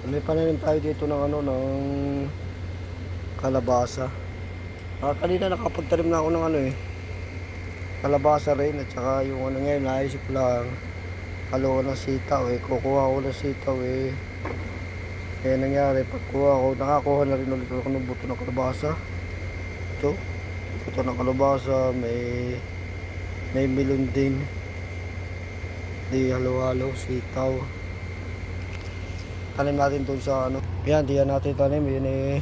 May pananim tayo dito ng ano, ng kalabasa. Ah, kanina nakapagtanim na ako ng ano eh. Kalabasa rin at saka yung ano ngayon, naisip lang halo ng sitaw eh. Kukuha ko ng sitaw eh. Kaya nangyari, pagkuha ko, nakakuha na rin ulit ako ng buto ng kalabasa. Ito, buto ng kalabasa, may may milon din. Di halo-halo, sitaw. Tanim natin doon sa ano. Yan, di yan natin tanim. Yun eh,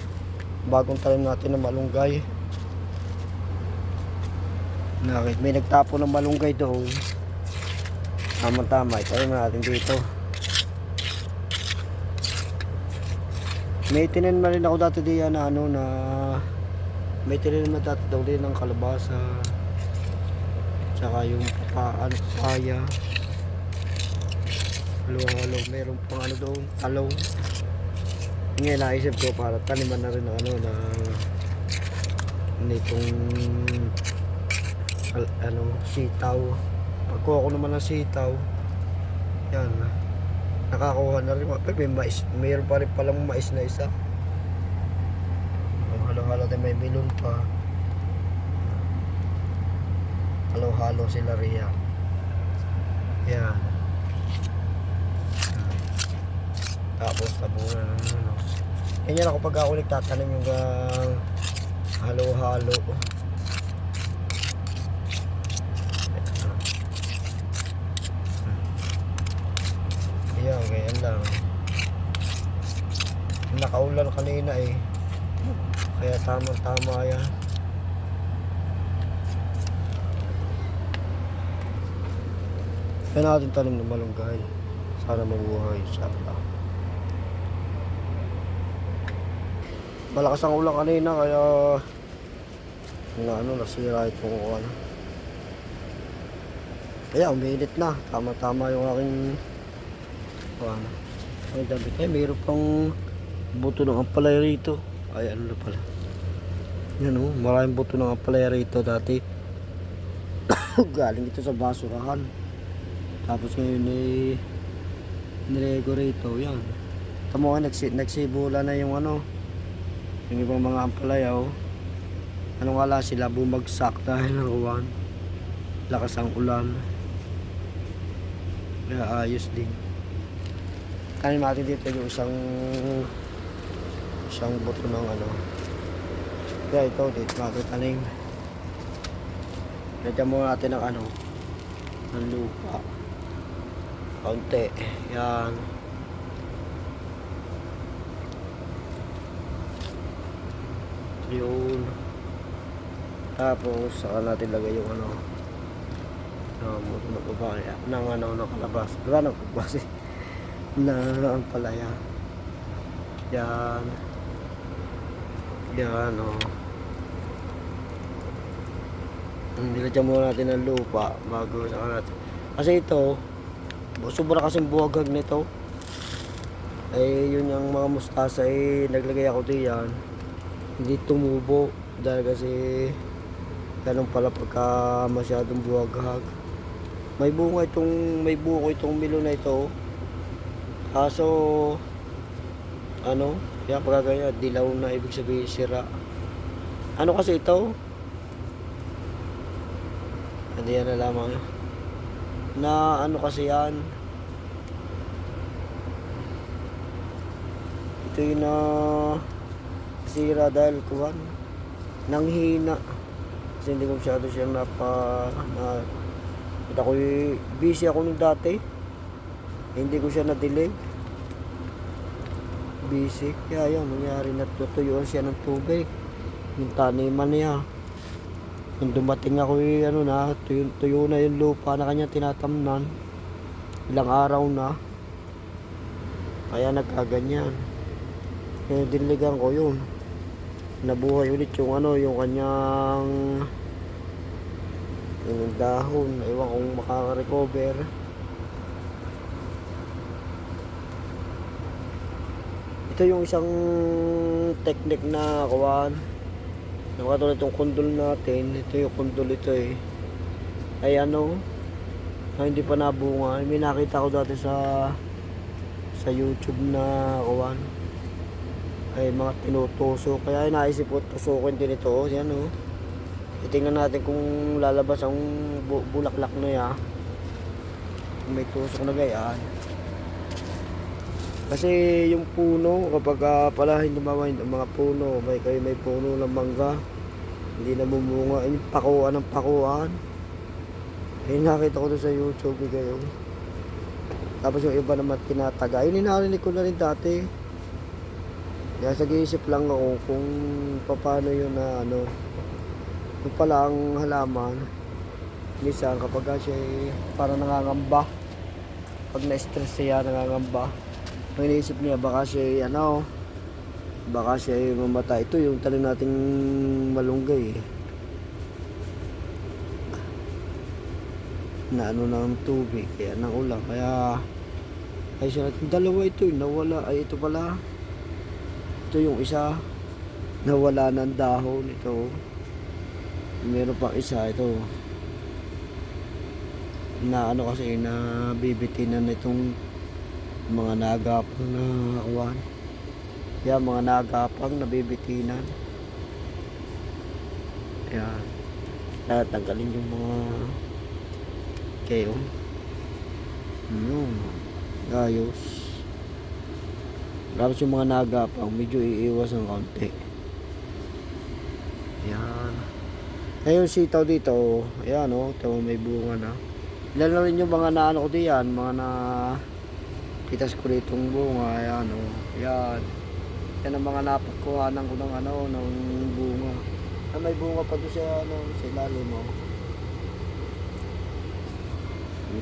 bagong tanim natin ng malunggay. Nakit, may nagtapo ng malunggay doon. Tama-tama, itanim natin dito. May tinanim na rin ako dati diyan na ano na may tinanim na dati daw din ng kalabasa. Tsaka yung pa, ano, papaya. Halo-halo. Meron pang ano doon, talong. Ngayon naisip ko para taniman na rin ng ano na nitong al, ano, sitaw. Pagkuha ko naman ng sitaw, yan, nakakuha na rin. Pero may mais, mayroon pa rin palang mais na isa. Halo-halo tayo may milon pa. Halo-halo sila riya. Yan. Tapos tabunan ng ano. Ganyan ako pag ako nagtatanim yung gang halo-halo. Ayan, ganyan lang. Nakaulan kanina eh. Kaya tama-tama yan. Kaya natin tanim ng malunggay. Sana mabuhay. Inshallah. Malakas ang ulan kanina kaya na ano nasira itong ano. Kaya uminit na. Tama-tama yung aking ano. Ay, dabi tayo. Mayroon pang buto ng ampalay rito. Ay, ano na pala. Yan o, maraming buto ng ampalay rito dati. Galing ito sa basurahan. Tapos ngayon eh, nilego rito. Yan. Tamo nga, nagsi, nagsibula na yung ano, yung ibang mga ampalaya oh. Ano lang sila bumagsak dahil ng uwan. Lakas ang ulan. Kaya ayos din. Tanim natin dito yung isang isang buto ng ano. Kaya ito dito natin tanim. Lagyan muna natin ng ano ng lupa. Kaunti. Yan. Yun. Tapos, saka natin lagay yung ano. Um, pa ba? Nang ano, ng kalabas. Wala nang kalabas eh. Na ang palaya. Yan. Yan, oh. Nilagyan muna natin ng lupa bago saka natin. Kasi ito, sobra kasing buwagag nito. Eh, yun yung mga mustasa eh, naglagay ako diyan hindi tumubo dahil kasi ganun pala pagka masyadong buwagag may bunga itong may buko itong milo na ito kaso ano kaya pagka ganyan dilaw na ibig sabihin sira. Ano kasi ito? Hindi yan na lamang na ano kasi yan? Ito yung na sira dahil kuhan nang hina kasi hindi ko masyado siya napa na kita ko busy ako nung dati? Hindi ko siya na-delay busy. Kaya yun nangyari na tutuyuan siya ng tubig. Yung taniman niya. Nung dumating ako eh, ano na tuyo, tuyo na yung lupa na kanya tinatamnan. Ilang araw na. Kaya nagkaganyan. Kaya diligan ko yun nabuhay ulit yung ano yung kanyang yung dahon. Ewan kung makaka-recover. Ito yung isang technique na kawan yung katulad itong kundol natin. Ito yung kundol ito eh. Ay ano na hindi pa nabunga. May nakita ko dati sa sa YouTube na kuwan ay mga tinutusok. Kaya naisip ko tusukin din ito. Yan oh. Titingnan natin kung lalabas ang bu- bulaklak na ya. May tusok na gayaan. Kasi yung puno, kapag uh, pala hindi ang mga puno, may kayo may puno ng mangga, hindi namumunga, yung pakuan ng pakuan. Eh, nakita ko doon sa YouTube eh, kayo. Tapos yung iba naman tinataga. Yun yung narinig ko na rin dati. Kaya sa isip lang ako kung paano yun na ano. Yung pala ang halaman. Minsan kapag siya eh, parang nangangamba. Pag na-stress siya, nangangamba. Ang iniisip niya, baka siya eh, ano, baka siya eh, mamatay. Ito yung talim nating malunggay eh. na ano ng tubig kaya nang ulan kaya ay siya dalawa ito yung nawala ay ito pala ito yung isa nawala ng dahon ito meron pang isa ito na ano kasi na bibitinan itong mga nagapang na kuwan kaya mga nagapang na bibitinan yan kaya tanggalin yung mga kayo. Yun. Gayos. Tapos yung mga nagapang, medyo iiwas ng kaunti. Yan. Ngayon sitaw dito, ayan o, oh, tawa may bunga na. Ilan na rin yung mga naano ko diyan, mga na pitas ko ritong bunga, ayan o. Oh, yan. Yan ang mga napagkuhanan ko ng ano, ng bunga. Ah, may bunga pa doon sa, ano, sa ilalim mo.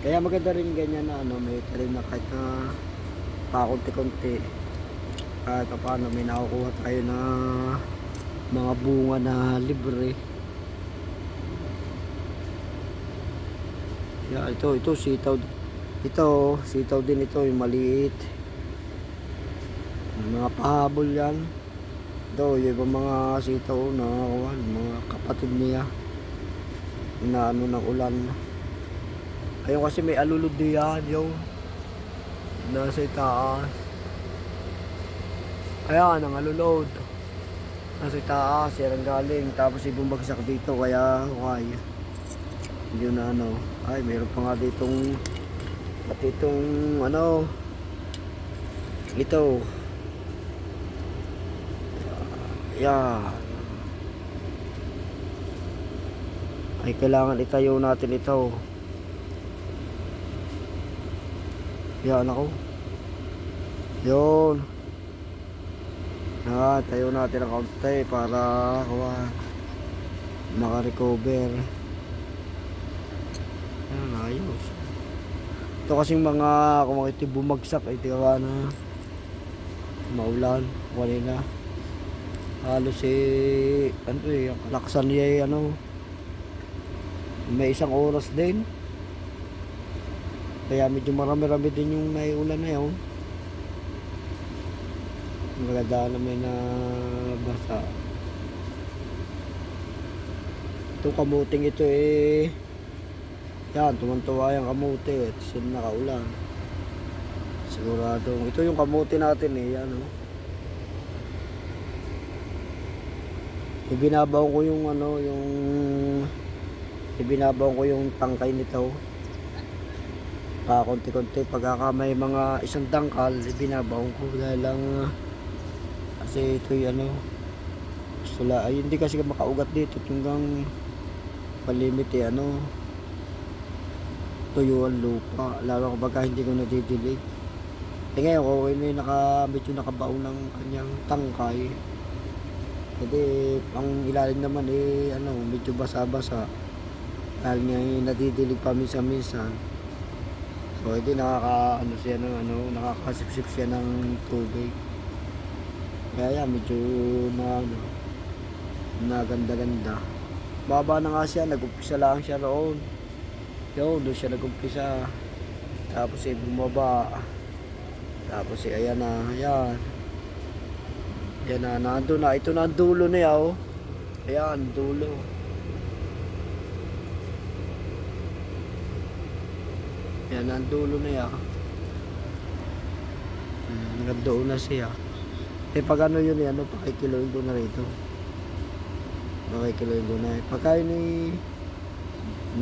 Kaya maganda rin ganyan na ano, may talim na kahit na pakunti-kunti. Kahit pa paano may nakukuha tayo na mga bunga na libre. Yeah, ito, ito sitaw. Ito, sitaw din ito, yung maliit. Mga pahabol yan. Ito, yung mga sitaw na mga kapatid niya. Na ano ng ulan. Ayun kasi may alulod diyan, yung nasa itaas. Ayan, ang alulod. Nasa itaas, yan ang galing. Tapos ibumagsak dito, kaya why? Hindi na ano. Ay, meron pa nga ditong pati itong ano ito yan ay kailangan itayo natin ito Yan ako. Yun. Ah, tayo natin ang kaunti para kuha makarecover. Yan, ayos. Ito kasing mga kung makita bumagsak ay tigawa na maulan, wala na. Halos eh, ano eh, ang kalaksan niya eh, ano, may isang oras din. Kaya medyo marami-rami din yung may ulan na yun. Maganda na may na basa. Itong kamuting ito eh. Yan, tumantuwa yung kamuti. At sila nakaulan. Sigurado. Ito yung kamuti natin eh. Yan oh. Ibinabaw ko yung ano, yung ibinabaw ko yung tangkay nito pa konti-konti pagka may mga isang dangkal ibinabaw ko dahil lang kasi ito yung ano gusto la ay hindi kasi makaugat dito. Hanggang palimit eh ano tuyo ang lupa. Lalo kapag hindi ko nadidilig eh ngayon okay na naka, medyo nakabaon ng kanyang tangkay. Kasi ang ilalim naman eh ano medyo basa-basa. Dahil nga yung nadidilig pa minsan-minsan. So, ito nakaka, ano siya ng, ano, nakakasipsip siya ng tubig. Kaya yan, medyo na, ano, na ganda-ganda. Baba na nga siya, nag-umpisa lang siya roon. Yun, doon siya nag-umpisa. Tapos eh, bumaba. Tapos eh, ayan na, ayan. Yan na, nandun na. Ito na ang dulo niya, oh. Ayan, dulo. Yan, ang dulo na yan. Hmm, na siya. Eh pag ano yun eh, ano, pakikiloin ko na rito. Pakikiloin ko na eh. Pagka yun eh,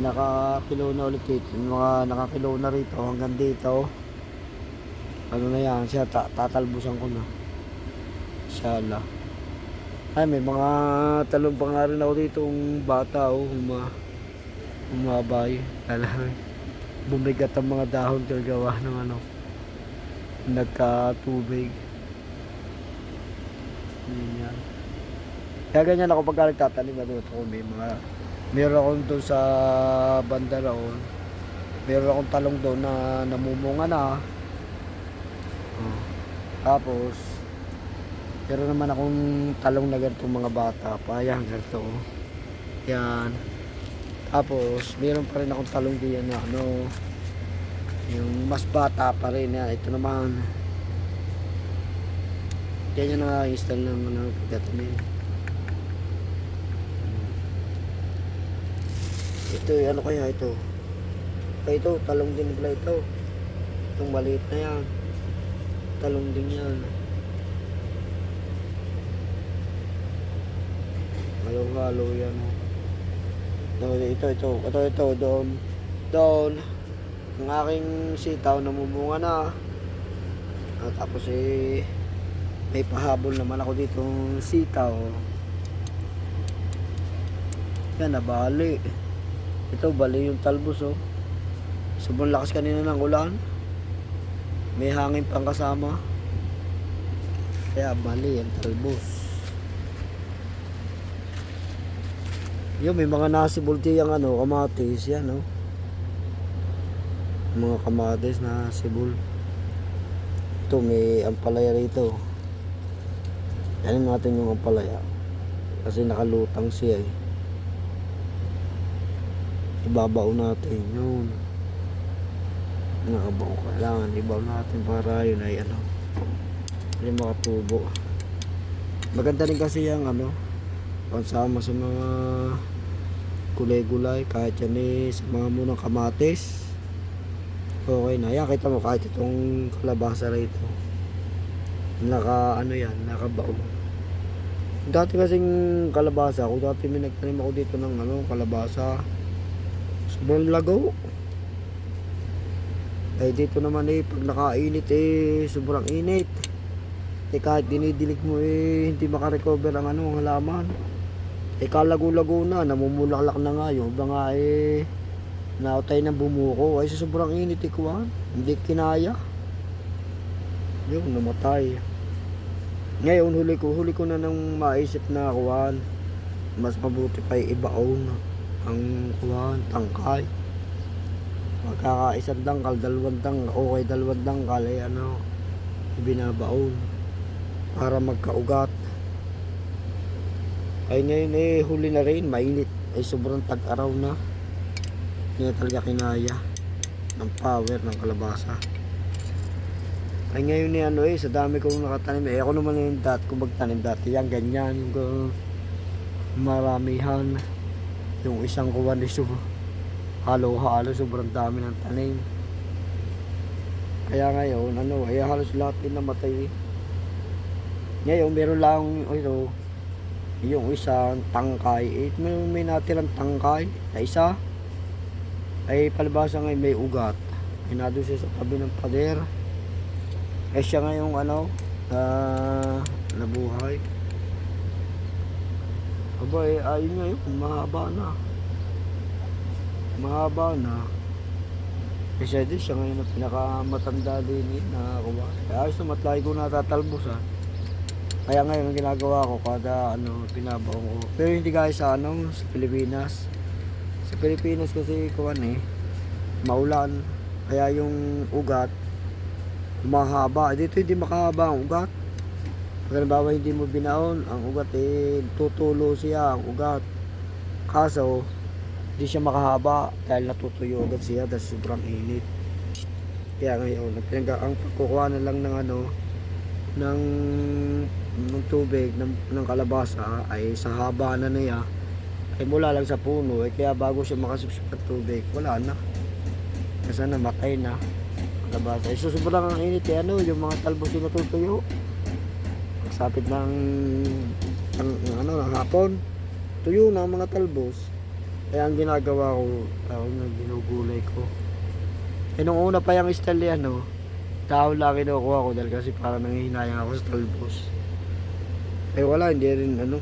nakakilo na ulit dito, yung mga nakakilo na rito hanggang dito, ano na yan, siya ta tatalbusan ko na. Inshallah. Ay, may mga talong pa nga rin ako dito, yung bata, oh, huma, humabay. Alam, bumigat ang mga dahon kagawa ng ano, nagkatubig. Yun yan. Kaya ganyan ako pagka nagtatanim ano ito may mga meron akong doon sa banda roon. Meron akong talong doon na namumunga na. Oh. Tapos meron naman akong talong na ganitong mga bata pa. Yan, ganito. oh. Yan. Tapos meron pa rin akong talong diyan na ano yung mas bata pa rin yan. Ito naman Ganyan na install ng ano, pagkatamin. Ito, eh, ano kaya ito? Ay, ito, talong din pala ito. Itong maliit na yan. Talong din yan. Halo-halo yan. oh. Ito, ito, ito, ito, ito, doon. Doon. Ang aking sitaw namumunga na. Ah, tapos eh, may pahabol naman ako dito sitaw. Yan, nabali. Ito, bali yung talbos, oh. Sobrang lakas kanina ng ulan. May hangin pang kasama. Kaya bali ang talbos. Yun, may mga nasibulti yung ano, kamatis, yan, oh. Mga kamatis na sibul. Ito, may ampalaya rito. Yan natin yung ampalaya. Kasi nakalutang siya eh. Ibabaw natin yun. Nakabaw kailangan ibaw natin para yun ay ano. Hindi makatubo. Maganda rin kasi yung ano. Pansama sa mga kulay-gulay. Kahit yan eh sa mga munang kamatis. Okay na. Yan kita mo kahit itong kalabasa rito. Naka ano yan. Nakabaw. Dati kasing kalabasa ako. Dati may nagtanim ako dito ng ano kalabasa. Sobrang lagaw. Eh dito naman eh, pag nakainit eh, sobrang init. Eh kahit dinidilig mo eh, hindi makarecover ang ano, ang halaman. Eh kalago-lago na, namumulaklak na nga yun. Ba nga eh, nautay na bumuko. Ay sa sobrang init eh, kuwan. Hindi kinaya. Yun, namatay. Ngayon, huli ko, huli ko na nang maisip na kuwan. Mas mabuti pa ibaon ang kuwan, tangkay. Magkakaisang dangkal, dalawang dangkal, okay dalawang dangkal, eh ano, binabaon para magkaugat. Ay ngayon eh, huli na rin, mainit. Ay sobrang tag-araw na. Hindi talaga kinaya ng power ng kalabasa. Ay ngayon ni ano eh, sa dami kong nakatanim. Eh ako naman yung dati kung magtanim dati. Yan, ganyan. Yung uh, maramihan. Yung isang kuwan is halo-halo, sobrang dami ng tanim. Kaya ngayon, ano, eh halos lahat din namatay. eh. Ngayon, meron lang ito, yung isang tangkay. Eh, may, may natirang tangkay na isa. Ay palibasa ngayon may ugat. Ay nado siya sa tabi ng pader. Eh siya ngayong ano, na nabuhay. Aba eh, ayun ngayon, mahaba na. Mahaba na. Eh siya din, siya ngayon na pinakamatanda din eh, nakakuha. Kaya ayos na matlay ko natatalbos ah. Kaya ngayon ang ginagawa ko kada ano pinabaon ko. Pero hindi guys sa ano sa Pilipinas. Sa Pilipinas kasi kuwan eh maulan. Kaya yung ugat mahaba. Dito hindi makahaba ang ugat. Pag halimbawa hindi mo binaon, ang ugat eh tutulo siya ang ugat. Kaso hindi siya makahaba dahil natutuyo agad siya dahil sobrang init. Kaya ngayon, pinag ang pagkukuha na lang ng ano ng ng tubig ng, ng kalabasa ay sa haba na niya ay mula lang sa puno eh kaya bago siya makasipsip ng tubig wala na kasi namatay na kalabasa. Eh, so, sobrang ang init eh, ano, yung mga talbos yung natutuyo. Pagsapit ng, ng, ng ano, ng hapon, tuyo na ang mga talbos. Kaya ang ginagawa ko, tawag na ginugulay ko. Eh, nung una pa yung style yan, no, tao lang kinukuha ko dahil kasi parang nangihinayang ako sa talbos. Eh, wala, hindi rin, ano,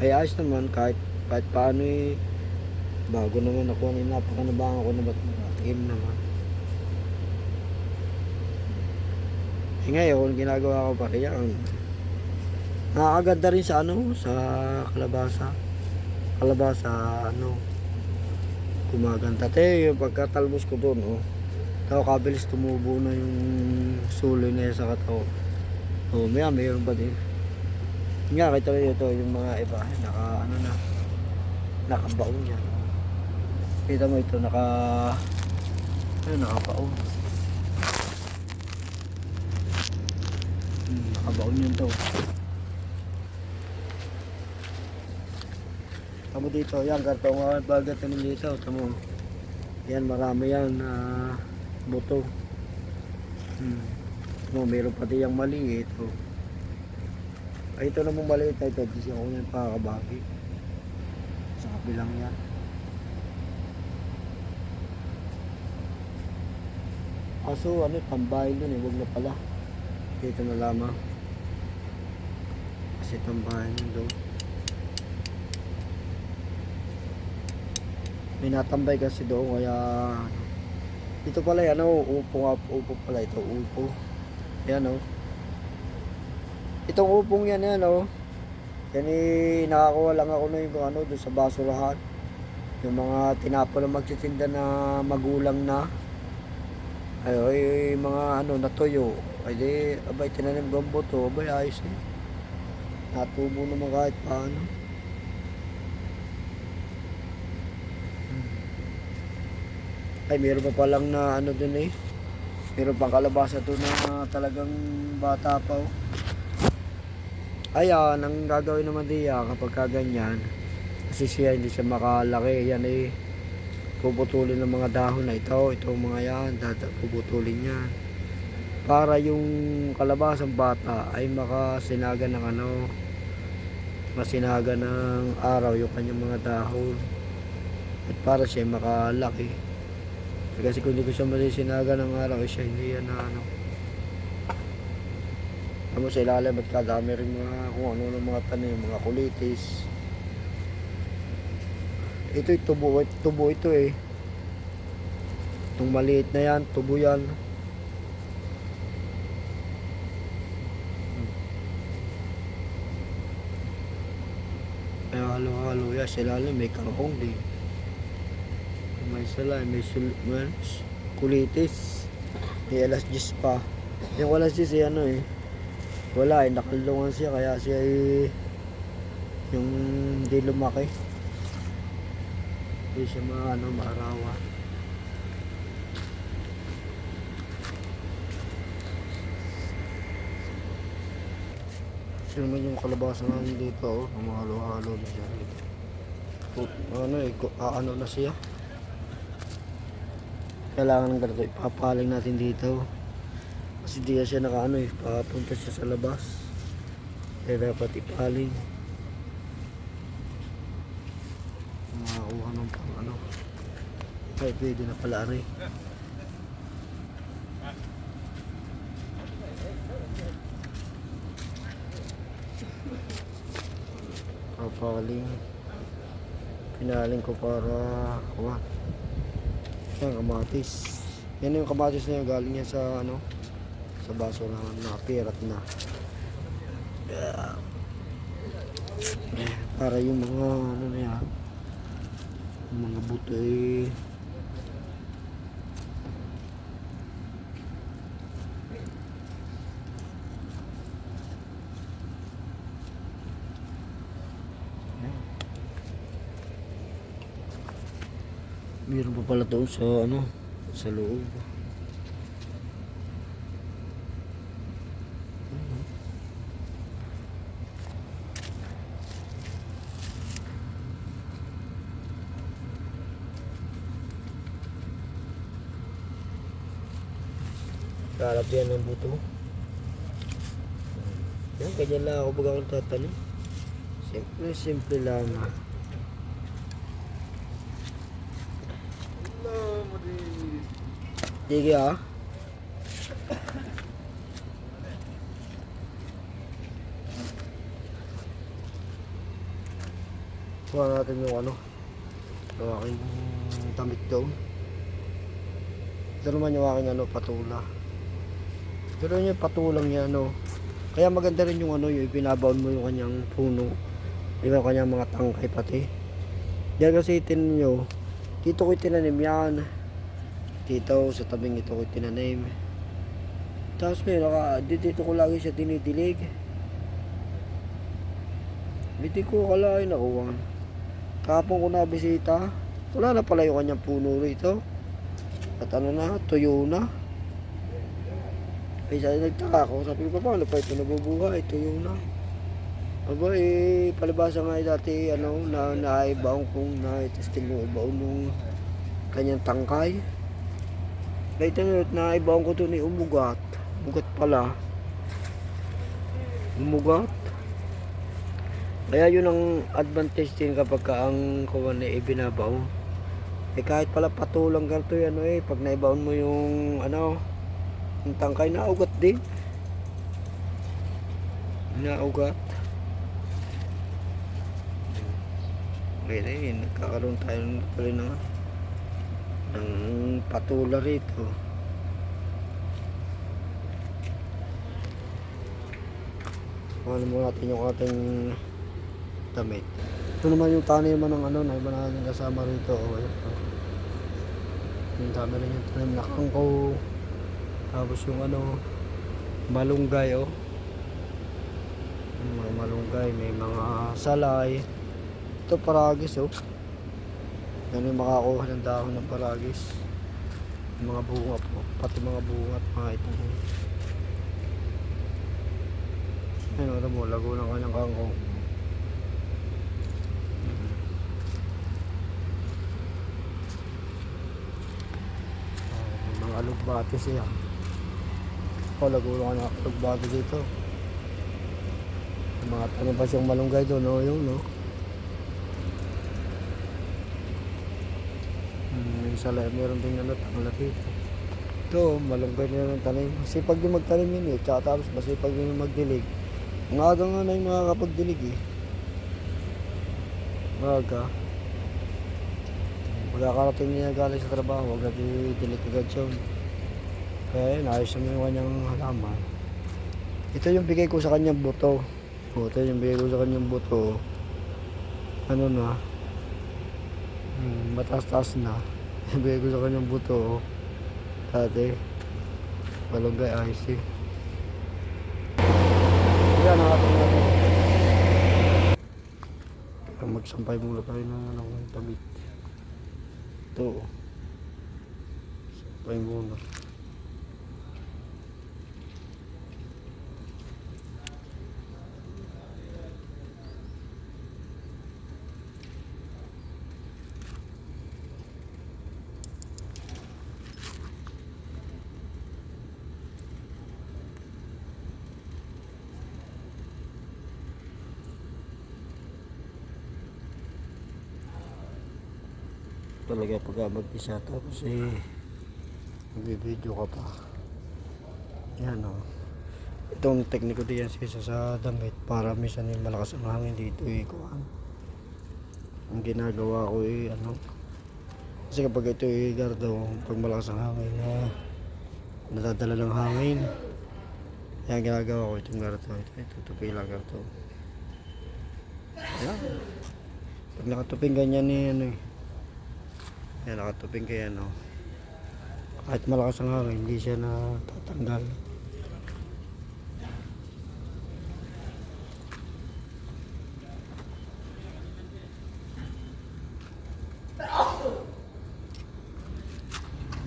ay ayos naman kahit kahit paano eh bago naman ako napakanabangan ko na ba't game naman ngayon ginagawa ko pa ang nakakaganda rin sa ano sa kalabasa. Kalabasa ano kumaganda te yung pagkatalbos ko doon oh. Tao kabilis tumubo na yung suloy na yan sa kataw oh maya mayroon pa din. Nga, kita rin ito, yung mga iba, naka, ano na, nakabaon yan. Kita mo ito, naka, ano, nakabaon. Hmm, nakabaon yun to. Tamo dito, yan, kartongan, bagat naman dito, tamo. Yan, marami yan, na buto. Hmm. Tamo, meron pati yung maliit, oh. Ay, ito namang maliit na ito. Di siya ko yan pakakabagi. Sa kabilang yan. Kaso ano, tambahin dun eh. Huwag na pala. Dito na lamang. Kasi tambahin yun doon. May natambay kasi doon kaya ano. Dito pala yan oh, upo nga, upo pala ito, upo. Yan oh. Itong upong yan yan oh. Yan eh, nakakuha lang ako na yung ano doon sa basurahan. Yung mga tinapon na magtitinda na magulang na. Ay, ay, mga ano, natuyo. Ay di, abay, tinanim gombo to. Abay, ayos eh. Natubo naman kahit paano. Ay, meron pa palang na ano dun eh. Meron pang kalabasa doon na talagang bata pa oh. Ayan, ang gagawin naman diya kapag kaganyan, kasi siya hindi siya makalaki, yan eh, puputulin ng mga dahon na ito, itong mga yan, puputulin yan. Para yung kalabasang bata ay makasinaga ng ano, masinaga ng araw yung kanyang mga dahon. At para siya makalaki. Kasi kung hindi ko siya masisinaga ng araw, siya hindi yan na ano, ano sa ilalim at kadami rin mga kung ano ng mga tanim, mga kulitis. Ito tubo, tubo ito eh. Itong maliit na yan, tubo yan. Kaya halo-halo yan sa ilalim, may kangkong din. May sala, may sul, may kulitis. May alas 10 pa. Yung alas 10 eh, ano eh, wala eh, nakalungan siya kaya siya ay yung hindi lumaki. Hindi siya ma, ano, maarawa. Sino naman yung kalabasa namin dito, oh, humalo-halo na siya. Put, ano eh, aano na siya. Kailangan ng ganito, ipapaling natin dito. Kasi di siya nakaano eh, papunta siya sa labas. Kaya dapat ipaling. Makakuha ng pang ano. Ay, pwede na pala rin. Papaling. Pinaling ko para kuha. Yan, kamatis. Yan yung kamatis na yun, galing yan sa ano, sa baso na napirat na. Para yung mga ano na yan, yung mga buto eh, Meron pa pala doon sa ano, sa loob. Lalapyan ng buto. Yan, ganyan lang ako baga akong tatanim. Simple, simple lang. Sige ah. Kuha natin yung ano. Yung aking damit daw. Ito naman yung aking ano, patula. Pero yung patulang niya, ano. Kaya maganda rin yung ano, yung ibinabaon mo yung kanyang puno. Ba, kanyang mga tangkay pati. Yan kasi tinan nyo, dito ko tinanim yan. Dito, sa tabing ito ko tinanim. Tapos may naka, dito ko lagi siya dinidilig. Hindi ko akalain nakuha. Kapon ko na bisita, wala na pala yung kanyang puno rito. At ano na, tuyo na. Ay, sabi nagtaka ako, sabi ko, paano pa ito nabubuhay, tuyo na. Aba, eh, palibasa nga dati, ano, na naibaon kong na-testing yung ibaon nung kanyang tangkay. Later na, naibaon ko ito ni umugat. Umugat pala. Umugat. Kaya yun ang advantage din kapag ka ang kuwan na ibinabaw. Eh kahit pala patulang ganito yan, eh, pag naibaon mo yung ano, yung tangkay na ugat din. Na yun, nagkakaroon tayo ng pala ng, ng patula rito. Ano mo natin yung ating damit. Ito naman yung taniman ng ano, na iba kasama rito. Ayun, oh. Yung dami rin yung tanim na kangko. Tapos yung ano, malunggay oh. Yung mga malunggay, may mga salay. Ito paragis oh. Yan yung makakuha ng dahon ng paragis. Yung mga bunga po, pati mga bunga at mga ito. Ayun, ano mo, lago ng kanyang kangkong. Mga alugbati siya. O, lagulo ka na alugbati dito. Mga tanim pa siyang malunggay doon, no? Yung, no? Sala, meron din ano, tangla dito. Ito, malunggay nila ng tanim. Sipag din magtanim yun eh. Tsaka tapos masipag din magdilig. Ang aga nga na yung nakakapagdilig eh. Aga. Pagkakarating niya galing sa trabaho, agad i-delete agad siya. Kaya yun, ayos naman yung kanyang halaman. Ito yung bigay ko sa kanyang buto. O, ito yung bigay ko sa kanyang buto. Ano na? Hmm, mataas-taas na. Bigay ko sa kanyang buto. Dati. Balunggay ayos eh. Yan ang ating ano. Kaya magsampay muna tayo ng ano, damit. Ito. Sampay muna. Talaga pag mag-isa. Tapos eh magbibideo ka pa. Yan o itong tekniko din yan sa damit para minsan yung malakas ang hangin dito eh kuhan ang ginagawa ko eh ano. Kasi kapag ito eh gardo pag malakas ang hangin na nadadala ng hangin. Ang ginagawa ko itong gardo ito, ito tupi lang gardo yan pag nakatuping ganyan eh ano eh yan, nakatuping kaya no. Kahit malakas ang hangin, hindi siya natatanggal.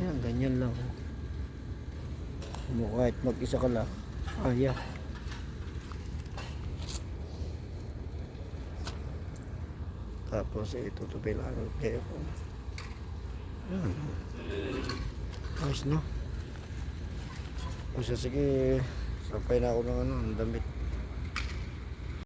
Yan, ganyan lang. Mo kahit mag-isa ka lang. Kaya. Tapos eh, tutupi lang. Kaya po. Yan. Ayos na. O siya, sige, sampay na ako ng ano, damit.